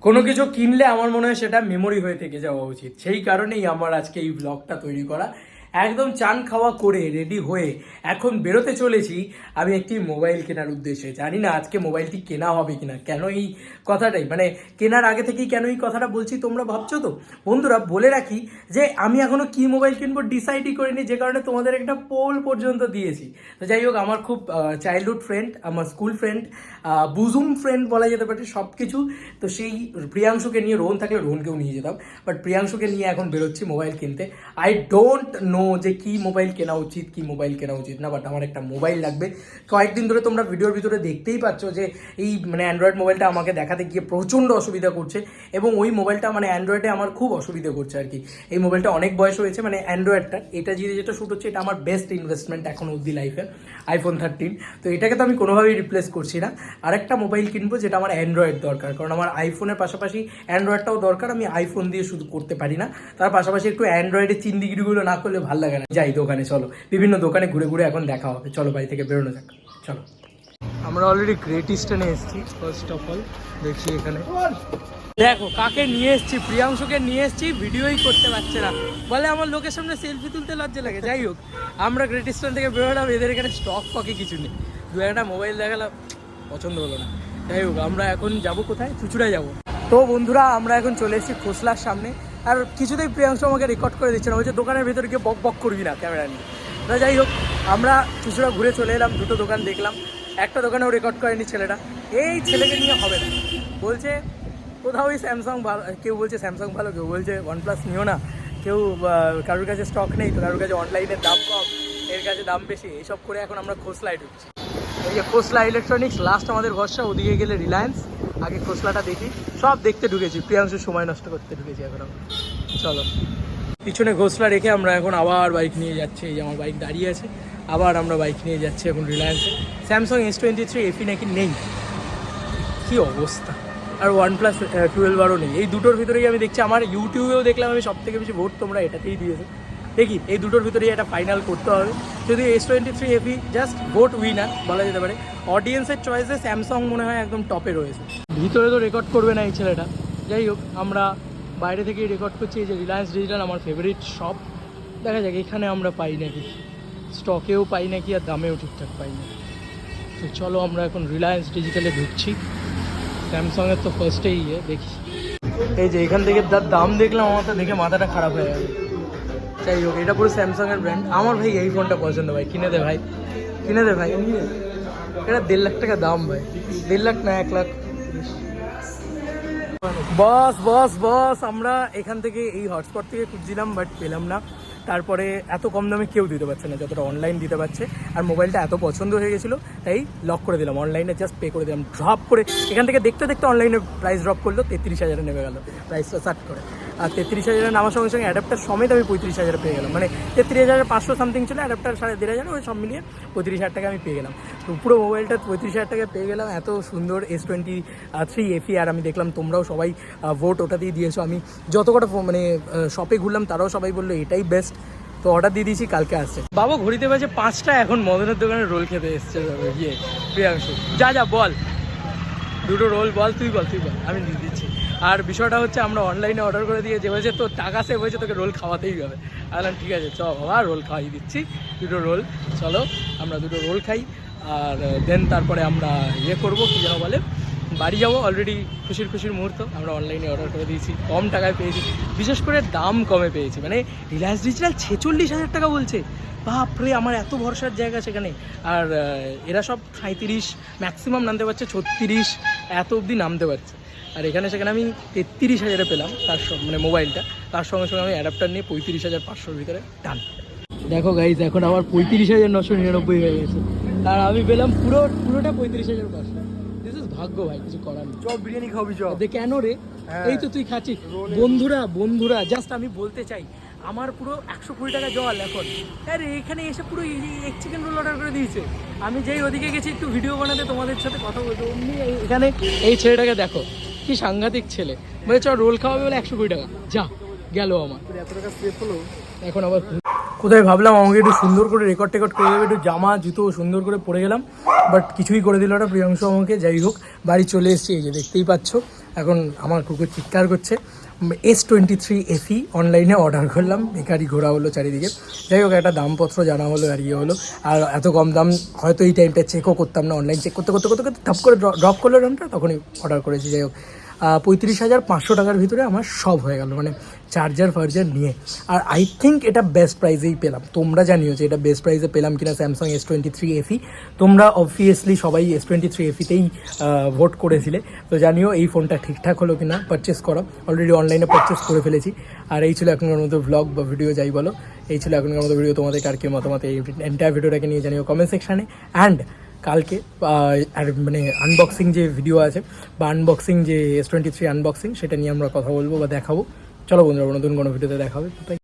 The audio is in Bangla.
কোনো কিছু কিনলে আমার মনে হয় সেটা মেমোরি হয়ে থেকে যাওয়া উচিত। সেই কারণেই আমার আজকে এই ব্লগটা তৈরি করা। একদম চান খাওয়া করে রেডি হয়ে এখন বেরোতে চলেছি। আমি একটি মোবাইল কেনার উদ্দেশ্যে। জানি না আজকে মোবাইলটি কেনা হবে কিনা, কেন এই কথাটাই? মানে কেনার আগে থেকেই কেন এই কথাটা বলছি তোমরা ভাবছ তো? বন্ধুরা, বলে রাখি যে আমি এখনও কি মোবাইল কিনবো ডিসাইডই করিনি, যে কারণে তোমাদের একটা পোল পর্যন্ত দিয়েছি। তো যাই হোক, আমার খুব চাইল্ডহুড ফ্রেন্ড আমার স্কুল ফ্রেন্ড বুজুম ফ্রেন্ড বলা যেতে পারে সব কিছু তো সেই প্রিয়াংশুকে নিয়ে, রোহন থাকলে রোহনকেও নিয়ে যেতাম। বাট প্রিয়াংশুকে নিয়ে এখন বেরোচ্ছি মোবাইল কিনতে। আই ডোন্ট নো যে কি মোবাইল কেনা উচিত, কি মোবাইল কেনা উচিত? না বাট আমার একটা মোবাইল লাগবে। কয়েকদিন ধরে তোমরা ভিডিওর ভিতরে দেখতেই পাচ্ছ যে এই মানে অ্যান্ড্রয়েড মোবাইলটা আমাকে দেখাতে গিয়ে প্রচণ্ড অসুবিধা করছে এবং ওই মোবাইলটা মানে অ্যান্ড্রয়েডে আমার খুব অসুবিধা করছে আর কি। এই মোবাইলটা অনেক বয়স হয়েছে মানে অ্যান্ড্রয়েডটা এটা যে যেটা শ্যুট হচ্ছে, এটা আমার বেস্ট ইনভেস্টমেন্ট এখন অবধি লাইফে আইফোন থার্টিন তো এটাকে তো আমি কোনোভাবেই রিপ্লেস করছি না। আরেকটা মোবাইল কিনবো যেটা আমার অ্যান্ড্রয়েড দরকার, কারণ আমার আইফোনের পাশাপাশি অ্যান্ড্রয়েডটাও দরকার, আমি আইফোন দিয়ে শুধু করতে পারি না। তার পাশাপাশি একটু অ্যান্ড্রয়েডের চিন্দিগিরিগুলো না করলে ভালো লাগে না। যাই দোকানে, চলো। বিভিন্ন দোকানে ঘুরে ঘুরে এখন দেখা হবে। চলো বাড়ি থেকে বেরোনো যাক। চলো। আমরা অলরেডি গ্রেট ইস্টার্নে এসেছি ফার্স্ট অফ অল দেখছি এখানে। দেখো, কাকে নিয়ে এসেছি? প্রিয়াংশুকে নিয়ে এসেছি। ভিডিওই করতে পারছে না। বলে আমার লোকের সামনে সেলফি তুলতে লজ্জা লাগে। যাই হোক, আমরা গ্রেট ইস্টার্ন থেকে বেরোলাম। এদের এখানে স্টক ফকে কিছু নেই। দু একটা মোবাইল দেখালাম। পছন্দ হলো না। যাই হোক, আমরা এখন যাব কোথায়? চুচুড়ায় যাব। তো বন্ধুরা, আমরা এখন চলে এসেছি খোসলার সামনে। আর কিছুতেই প্রিয়াংশু আমাকে রেকর্ড করে দিচ্ছে না। বলছে দোকানের ভেতরে গিয়ে বক বক করবি না ক্যামেরা নিয়ে। তো যাই হোক, আমরা চুচুড়া ঘুরে চলে এলাম, দুটো দোকান দেখলাম। একটা দোকানেও রেকর্ড করেনি ছেলেটা। এই ছেলেকে নিয়ে হবে না। বলছে, কোথাও ওই স্যামসাং ভালো কেউ বলছে স্যামসাং ভালো? কেউ বলছে ওয়ানপ্লাস নিও না। কেউ কারোর কাছে স্টক নেই, তো কারোর কাছে অনলাইনের দাম কম, এর কাছে দাম বেশি। এইসব করে এখন আমরা খোসলায় ঢুকছি এই যে খোসলা ইলেকট্রনিক্স লাস্ট আমাদের ভরসা, ওদিকে গেলে রিলায়েন্স আগে খোসলাটা দেখি। সব দেখতে ঢুকেছি প্রিয়াংশুর সময় নষ্ট করতে ঢুকেছি এখন আমরা। চলো। পিছনে ঘোষলা রেখে আমরা এখন আবার বাইক নিয়ে যাচ্ছি, এই যে আমার বাইক দাঁড়িয়ে আছে। আবার আমরা বাইক নিয়ে যাচ্ছি এখন রিলায়েন্সে Samsung S twenty three FE নাকি নেই? কি অবস্থা? আর ওয়ান প্লাস টুয়েলভ আরও নেই। এই দুটোর ভিতরেই আমি দেখছি, আমার ইউটিউবেও দেখলাম আমি সব থেকে বেশি ভোট তোমরা এটাতেই দিয়েছ। দেখি, এই দুটোর ভিতরেই একটা ফাইনাল করতে হবে। যদি S twenty three FE just vote winner বলা যেতে পারে। অডিয়েন্সের চয়েসে স্যামসাং মনে হয় একদম টপে রয়েছে। ভিতরে তো রেকর্ড করবে না এই ছেলেটা। যাই হোক, আমরা বাইরে থেকেই রেকর্ড করছি। এই যে রিলায়েন্স ডিজিটাল আমার ফেভারিট শপ দেখা যাক, এখানে আমরা পাই নাকি। স্টকেও পাই নাকি আর দামেও ঠিকঠাক পাই না। তো চলো, আমরা এখন রিলায়েন্স ডিজিটালে ঢুকছি। স্যামসংয়ের তো ফার্স্টেই ইয়ে দেখি। এই যে এখান থেকে যার দাম দেখলাম, আমার তো দেখে মাথাটা খারাপ হয়ে গেল। যাই হোক, এটা পুরো স্যামসাংয়ের ব্র্যান্ড আমার ভাই এই ফোনটা পছন্দ ভাই, কিনে দে ভাই। কিনে দে ভাই। এটা দেড় লাখ টাকা দাম ভাই। দেড় লাখ না এক লাখ। বস বস বস, আমরা এখান থেকে এই হটস্পট থেকে খুঁজছিলাম বাট পেলাম না। তারপরে এত কম দামে কেউ দিতে পারছে না, যতটা অনলাইন দিতে পারছে। আর মোবাইলটা এত পছন্দ হয়ে গেছিল, তাই লক করে দিলাম। অনলাইনে জাস্ট পে করে দিলাম ড্রপ করে। এখান থেকে দেখতে দেখতে অনলাইনে প্রাইস ড্রপ করল, তেত্রিশ হাজারে নেমে গেল প্রাইসটা সার্ট করে। আর তেত্রিশ হাজারে নামার সঙ্গে সঙ্গে অ্যাডাপ্টার সমেত আমি পঁয়ত্রিশ হাজারে পেয়ে গেলাম। মানে তেত্রিশ হাজার পাঁচশো সামথিং ছিল অ্যাডাপ্টার সাড়ে দেড় হাজার, ওই সব মিলিয়ে পঁয়ত্রিশ হাজার টাকা আমি পেয়ে গেলাম। তো পুরো মোবাইলটা পঁয়ত্রিশ হাজার টাকা পেয়ে গেলাম, এত সুন্দর এস টোয়েন্টি থ্রি এফি আর আমি দেখলাম তোমরাও সবাই ভোট ওটাতেই দিয়েছ। আমি যত কটা মানে শপে ঘুরলাম, তারাও সবাই বলল, এটাই বেস্ট তো অর্ডার দিয়ে দিয়েছি, কালকে আসছে। বাবু, ঘড়িতে বাজে পাঁচটা, এখন মদনের দোকানে রোল খেতে এসছে ইয়ে প্রিয়াংশু। যা যা, বল। দুটো রোল বল, তুই বল তুই বল, আমি দিয়ে দিচ্ছি। আর বিষয়টা হচ্ছে, আমরা অনলাইনে অর্ডার করে দিয়ে যে হয়েছে, তোর টাকা সেভ হয়েছে, তোকে রোল খাওয়াতেই হবে। বললাম, ঠিক আছে, চ, বাবা রোল খাওয়াই দিচ্ছি, দুটো রোল চলো, আমরা দুটো রোল খাই, আর দেন তারপরে আমরা ইয়ে করব, কী যেন বলে বাড়ি যাব অলরেডি খুশির খুশির মুহূর্ত। আমরা অনলাইনে অর্ডার করে দিয়েছি, কম টাকায় পেয়েছি। বিশেষ করে দাম কমে পেয়েছি। মানে রিলায়েন্স ডিজিটাল ছেচল্লিশ হাজার টাকা বলছে। বাপরে আমার এত ভরসার জায়গা সেখানে। আর এরা সব সাঁত্রিশ ম্যাক্সিমাম নামতে পারছে ছত্রিশ, এত অবধি নামতে পারছে। আর এখানে সেখানে আমি তেত্রিশ হাজারে পেলাম তার সঙ্গে মানে মোবাইলটা। তার সঙ্গে সঙ্গে আমি অ্যাডাপ্টার নিয়ে পঁয়ত্রিশ হাজার পাঁচশোর ভিতরে টান দেখো গাইজ এখন আমার পঁয়ত্রিশ হাজার নশো নিরানব্বই হয়ে গেছে। আর আমি পেলাম পুরো, পুরোটা পঁয়ত্রিশ হাজার পাঁচশো। ভাগ্য ভাই কিছু করার নেই। চপ বিরিয়ানি খাবি চপ। দে কেন রে? হ্যাঁ। এই তো তুই খাচ্ছিস। বন্ধুরা বন্ধুরা জাস্ট আমি বলতে চাই আমার পুরো একশো কুড়ি টাকা জল এখন। আরে এখানে এসে পুরো এক চিকেন রোল অর্ডার করে দিয়েছে। আমি যেই ওদিকে গেছি একটু ভিডিও বানাতে তোমাদের সাথে কথা বলতে। অমনি এখানে এই ছেলেটাকে দেখো কি সাংঘাতিক ছেলে। বলে চ রোল খাওয়াবে বলে একশো কুড়ি টাকা। যা গেল আমার। এত টাকা সেফ হলো? এখন আবার কোথায় ভাবলাম আমাকে একটু সুন্দর করে রেকর্ড টেকর্ড করে দেবে, একটু জামা, জুতো সুন্দর করে পরে গেলাম বাট কিছুই করে দিল না প্রিয়াংশু আমাকে, যাই হোক, বাড়ি চলে এসেছি, এই যে দেখতেই পাচ্ছ, এখন আমার কুকুর চিৎকার করছে। এস টোয়েন্টি থ্রি এসি অনলাইনে অর্ডার করলাম বেকারি ঘোরা হলো চারিদিকে। যাই হোক, একটা দামপত্র জানা হলো আর ইয়ে হলো, আর এত কম দাম, হয়তো এই টাইমটা চেকও করতাম না অনলাইন চেক করতে করতে করতে করতে ঠাপ করে ড্রপ করল দামটা, তখনই অর্ডার করেছি, যাই হোক। পঁয়ত্রিশ হাজার পাঁচশো টাকার ভিতরে আমার সব হয়ে গেল মানে চার্জার ফার্জার নিয়ে। আর আই থিঙ্ক এটা বেস্ট প্রাইজেই পেলাম। তোমরা জানিও যে এটা বেস্ট প্রাইজে পেলাম কিনা Samsung S twenty three FE তোমরা অবভিয়াসলি সবাই এস টোয়েন্টি থ্রি এফিতেই ভোট করেছিলে। তো জানিও এই ফোনটা ঠিকঠাক হলো কিনা পারচেস করা। অলরেডি অনলাইনে পারচেস করে ফেলেছি। আর এই ছিল এখনকার মতো ব্লগ বা ভিডিও যাই বলো। এই ছিল এখনকার মতো ভিডিও তোমাদের আর কি মতামত এই এন্টায়ার ভিডিওটাকে নিয়ে জানিও কমেন্ট সেকশানে অ্যান্ড কালকে আর মানে আনবক্সিং যে ভিডিও আছে, বা আনবক্সিং যে এস টোয়েন্টি থ্রি আনবক্সিং সেটা নিয়ে আমরা কথা বলব বা দেখাবো। চলো বন্ধুরা, নতুন কোনো ভিডিওতে দেখাবে